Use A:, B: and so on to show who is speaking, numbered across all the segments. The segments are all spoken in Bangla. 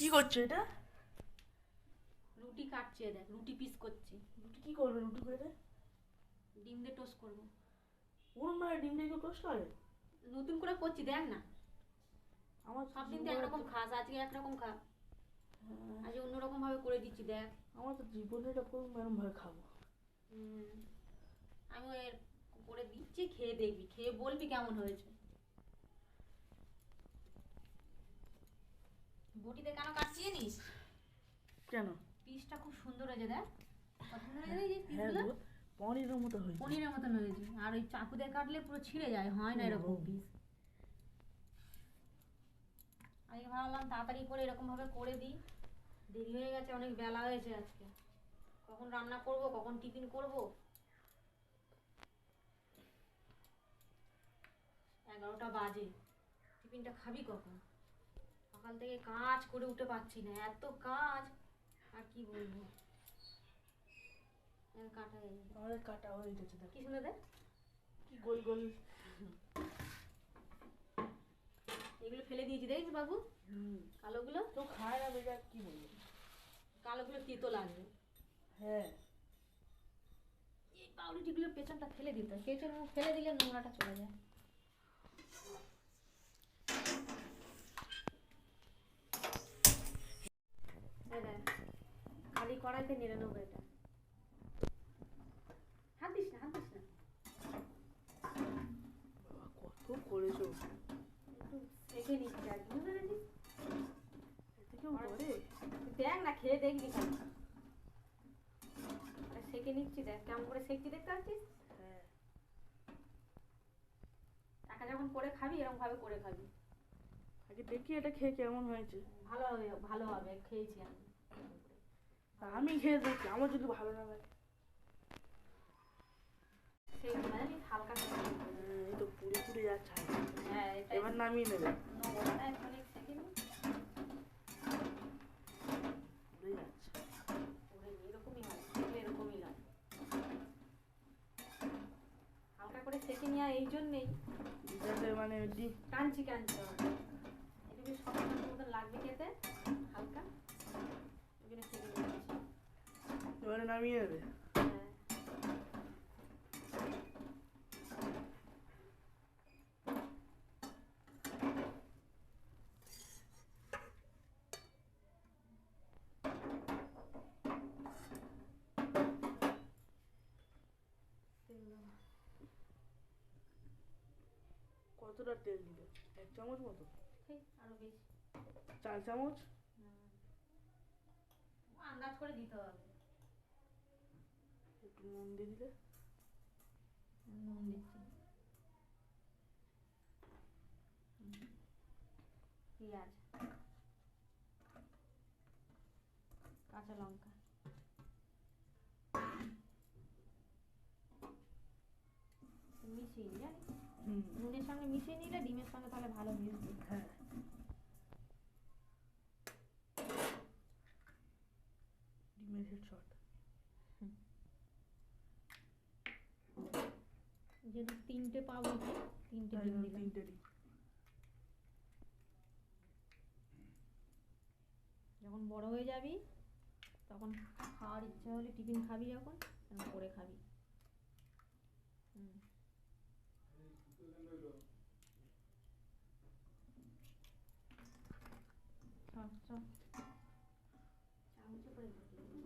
A: কি করছ এটা?
B: রুটি কাটছে দেখ রুটি পিস করছি।
A: রুটি কি করবে? রুটি করে
B: ডিম দিয়ে টোস্ট করব।
A: ওরম ভাবে ডিম দিয়ে কেউ টোস্ট করে?
B: নতুন করে করছি দেখ না।
A: আমার
B: সব দিন তো একরকম খাস আজকে একরকম খা।
A: হ্যাঁ,
B: আজকে অন্যরকম ভাবে করে দিচ্ছি দেখ।
A: আমার তো জীবনে এটা প্রথম এরম ভাবে খাব
B: আমি এর করে দিচ্ছি খেয়ে দেখবি। খেয়ে বলবি কেমন হয়েছে। বটিতে কেন কাটছি জানিস
A: কেন?
B: পিসটা খুব সুন্দর হয়েছে দেখ।
A: হ্যাঁ পনিরের মতো হয়েছে।
B: পনিরের মতন হয়েছে। আর ওই চাকু দিয়ে কাটলে পুরো ছিঁড়ে যায় হয় না এরকম পিস আজকে ভাবলাম তাড়াতাড়ি করে এরকম ভাবে করে দিই। দেরি হয়ে গেছে অনেক বেলা হয়েছে আজকে। কখন রান্না করব কখন টিফিন করব? এগারোটা বাজে। টিফিনটা খাবি কখন? সকাল থেকে কাজ করে উঠে পাচ্ছি না এত কাজ। আর কি বলব? কাটা
A: কাটা হয়ে গেছে
B: কি দেখ
A: কি গোল গোল।
B: এগুলো ফেলে দিয়েছি বাবু? কালোগুলো?
A: খায় না বেটা কি বলব?
B: কালোগুলো তিতো লাগবে।
A: হ্যাঁ।
B: এই পাউরুটিগুলো পেছনটা ফেলে দিতে পেছন ফেলে দিলে নোংরাটা চলে যায়। খালি কড়াইতে নেড়ে নেব এটা। হাত দিস না হাত দিস না।
A: কত করেছ?
B: একটু সেঁকে নিচ্ছি আর কি বুঝতে পেরেছিস?
A: এতে কেউ
B: দেখ না খেয়ে দেখবি খালি আরে সেঁকে নিচ্ছি দেখ কেমন করে সেঁকছি দেখতে পাচ্ছিস?
A: হ্যাঁ।
B: একা যখন করে খাবি এরকম ভাবে করে খাবি।
A: আগে দেখি এটা খেয়ে কেমন হয়েছে।
B: ভালো হবে ভালো হবে খেয়েছি আমি।
A: আমি খেয়ে দেখি আমার যদি ভালো না লাগে।
B: সেই হালকা করে সেঁকে নেব।
A: এই তো পুড়ে পুড়ে যাচ্ছে।
B: হ্যাঁ এটা
A: এবার নামিয়ে নেবে।
B: হালকা করে সেঁকে নেওয়া এই জন্যেই।
A: মানে
B: কাঞ্চি কাঞ্চি হবে এটা বেশ শক্ত মতন লাগবে খেতে? হালকা? ওই জন্য সেঁকে নিচ্ছি
A: এবারে নামিয়ে নেবে
B: তেল দেবো।
A: কতটা তেল দিলে এক চামচ মতো?
B: আরও বেশি।
A: চার চামচ
B: আন্দাজ করে দিতে হবে।
A: একটু নুন দিয়ে দিলে?
B: নুন দিচ্ছি। পেঁয়াজ। কাঁচা লঙ্কা। মিশিয়ে
A: হুম।
B: নুনের সঙ্গে মিশিয়ে নিলে ডিমের সঙ্গে তাহলে ভালো মিশবে।
A: হ্যাঁ। হেডশট
B: যেহেতু তিনটে পাবো তিনটে ডিম দিলাম
A: তিনটে ডিম
B: যখন বড় হয়ে যাবি তখন খাওয়ার ইচ্ছা হলে টিফিন খাবি যখন করে খাবি হুম। চল, চল। চামচে করে দিতে হবে।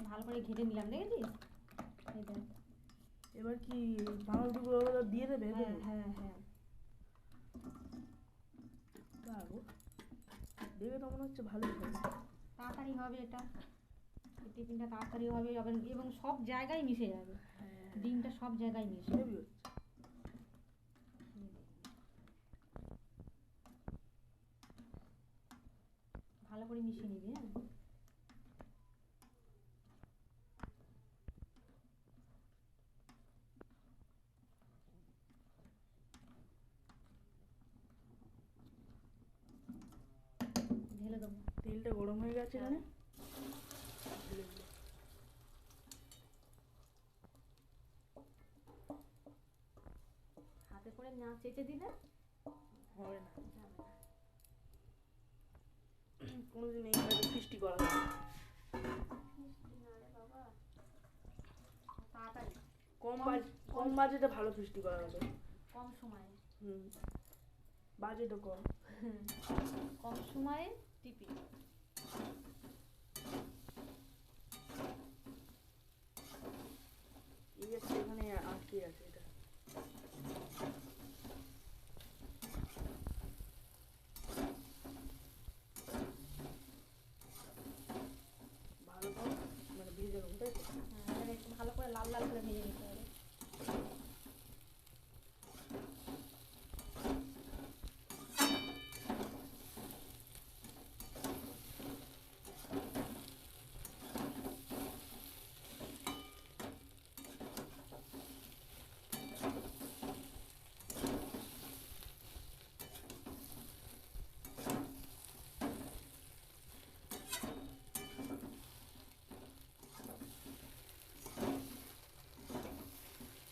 B: ভালো করে ঘেটে নিলাম দেখেছিস? এই দেখ।
A: এবার কি পাউরুটিগুলো দিয়ে দেবে?
B: হ্যাঁ হ্যাঁ হ্যাঁ।
A: বাবু দেখে তো মনে হচ্ছে ভালোই হবে
B: তাড়াতাড়ি হবে এটা। টিফিনটা তাড়াতাড়ি হবে এবং সব জায়গায় মিশে যাবে।
A: হ্যাঁ।
B: ডিমটা সব জায়গায়
A: হেভি হচ্ছে।
B: ভালো করে মিশিয়ে নিবি হ্যাঁ?
A: তেলটা গরম হয়ে গেছে। এখানে।
B: হাতে করে না চেঁচে দিলে
A: হবে না।
B: যাবে
A: কোনোদিন এইভাবে ফিস্টি করা
B: তাড়াতাড়ি।
A: কম বাজ কম বাজেটে ভালো ফিস্টি করা হবে
B: কম সময়ে।
A: হুম। বাজেটও কম।
B: কম সময়ে টিপি।
A: এই একটা এখানে আটকে আছে এটা ভালো করে মানে ভেজে নেব তাই তো
B: হ্যাঁ, এবারে একটু ভালো করে লাল লাল করে ভেজে নিতে হবে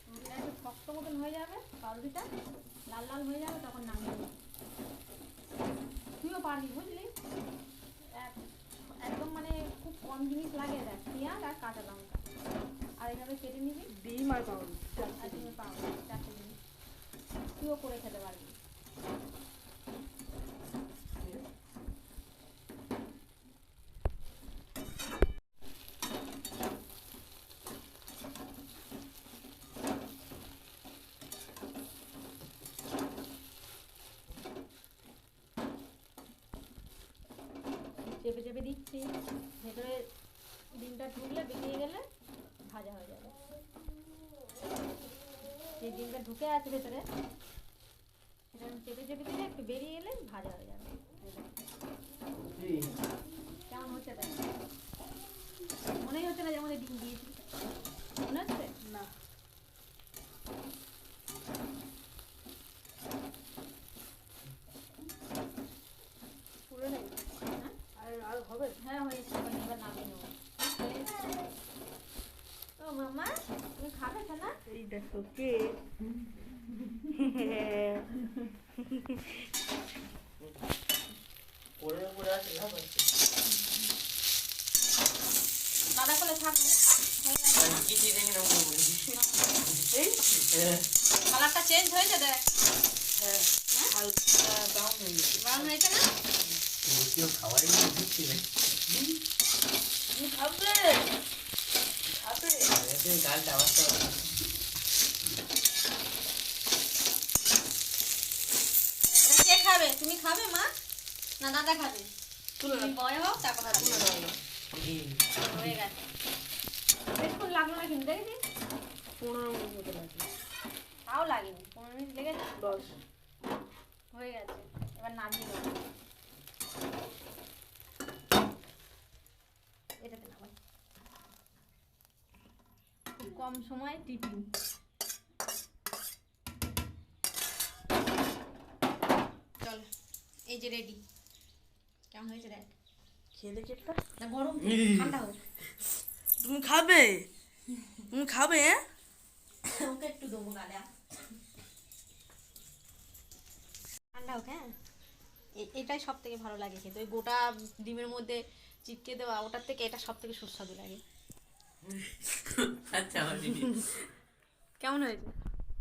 B: রুটিটা একটু শক্ত মতন হয়ে যাবে পাউরুটিটা লাল লাল হয়ে যাবে তখন নামিয়ে দেবো তুইও পারবি বুঝলি? এক- একদম মানে খুব কম জিনিস লাগে দেখ পেঁয়াজ আর কাঁচা লঙ্কা। আর এইভাবে কেটে নিবি।
A: ডিম আর পাউরুটি।
B: আর
A: ডিমের।
B: পাবো চারটে জিনিস তুইও করে খেতে পারবি। চেপে চেপে দিচ্ছি। ভেতরে ডিমটা ঢুকলে বেরিয়ে গেলে ভাজা হয়ে যাবে। যে ডিমটা ঢুকে আছে ভেতরে সেটা আমি চেপে চেপে দিলে একটু বেরিয়ে এলে ভাজা হয়ে যাবে। কেমন হচ্ছে তাই? মনেই হচ্ছে না যেমন আমাদের ডিম দিয়েছি মনে হচ্ছে
A: না পুরো নেই
B: হ্যাঁ
A: আর আর হবে
B: হ্যাঁ হয়েছে এবার এবার নামিয়ে নেব ও মামা তুমি খাবে না
A: এই
C: আছে
B: দাদা কোলে থাক হয়ে গেছে।
C: আমি কিছু দেখি না ওকে বলছি
A: এই
C: হ্যাঁ
B: কালারটা চেঞ্জ হয়েছে দেখ
A: হ্যাঁ ব্রাউন হয়ে গেছে
B: ব্রাউন হয়েছে না
C: কেউ খাওয়াই দিচ্ছি না
A: খাবে খাবে
C: গালটা আওয়াজটা
B: এটা কে খাবে তুমি খাবে মা? না দাদা খাবে।
A: তুলে
B: তুমি বয় হোক তারপর
A: তুলে
B: হয়ে গেছে। বেশক্ষণ লাগল না কিন্তু দেখেছি
A: পনেরো মিনিট মতো লাগবে
B: তাও লাগেনি। পনেরো মিনিট লেগেছে?
A: দশ।
B: হয়ে গেছে। এবার নামিয়ে দেবো এটাতে নামাই। খুব কম সময় টিফিন। এই যে রেডি কেমন হয়েছে দেখ?
A: খেয়ে দেখি একটা।
B: না গরম ঠান্ডা হোক
A: তুমি খাবে? তুমি খাবে হ্যাঁ?
B: ওকে একটু দেবো গালে ঠান্ডা হোক হ্যাঁ? এটাই সব থেকে ভালো লাগে খেতে। ওই গোটা ডিমের মধ্যে চিপকে দেওয়া ওটার থেকে এটা সব থেকে সুস্বাদু লাগে।
C: আচ্ছা
B: কেমন হয়েছে?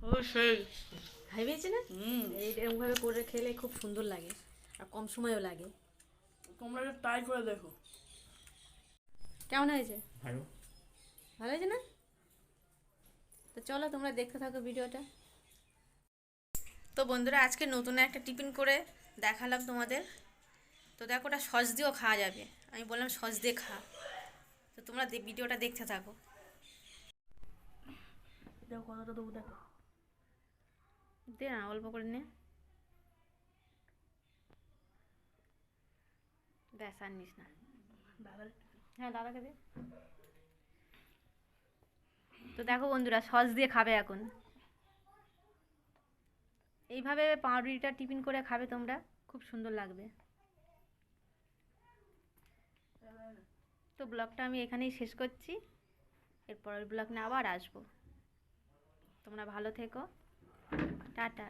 A: অবশ্যই।
B: হাই পেয়েছে না
A: হুম।
B: এই এরকমভাবে করে খেলে খুব সুন্দর লাগে। আর কম সময়ও লাগে।
A: তোমরা ট্রাই করে দেখো।
B: কেমন হয়েছে?
C: ভালো।
B: ভালো হয়েছে না? তো চলো তোমরা দেখতে থাকো ভিডিওটা। তো বন্ধুরা আজকে নতুন একটা টিফিন করে দেখালাম তোমাদের। তো দেখো ওটা সস দিয়েও খাওয়া যাবে। আমি বললাম সস দিয়ে খা। তো তোমরা ভিডিওটা দেখতে থাকো।
A: দেখো দেবো দেখো।
B: দে না অল্প করে নে। ব্যাস আর নিস না
A: দাদা
B: হ্যাঁ দাদাকে দে। তো দেখো বন্ধুরা সস দিয়ে খাবে এখন। এইভাবে পাউরুটিটা টিফিন করে খাবে তোমরা খুব সুন্দর লাগবে। তো ব্লগটা আমি এখানেই শেষ করছি। এর পরের ব্লগ নিয়ে আবার আসব। তোমরা ভালো থেকো। টাটা।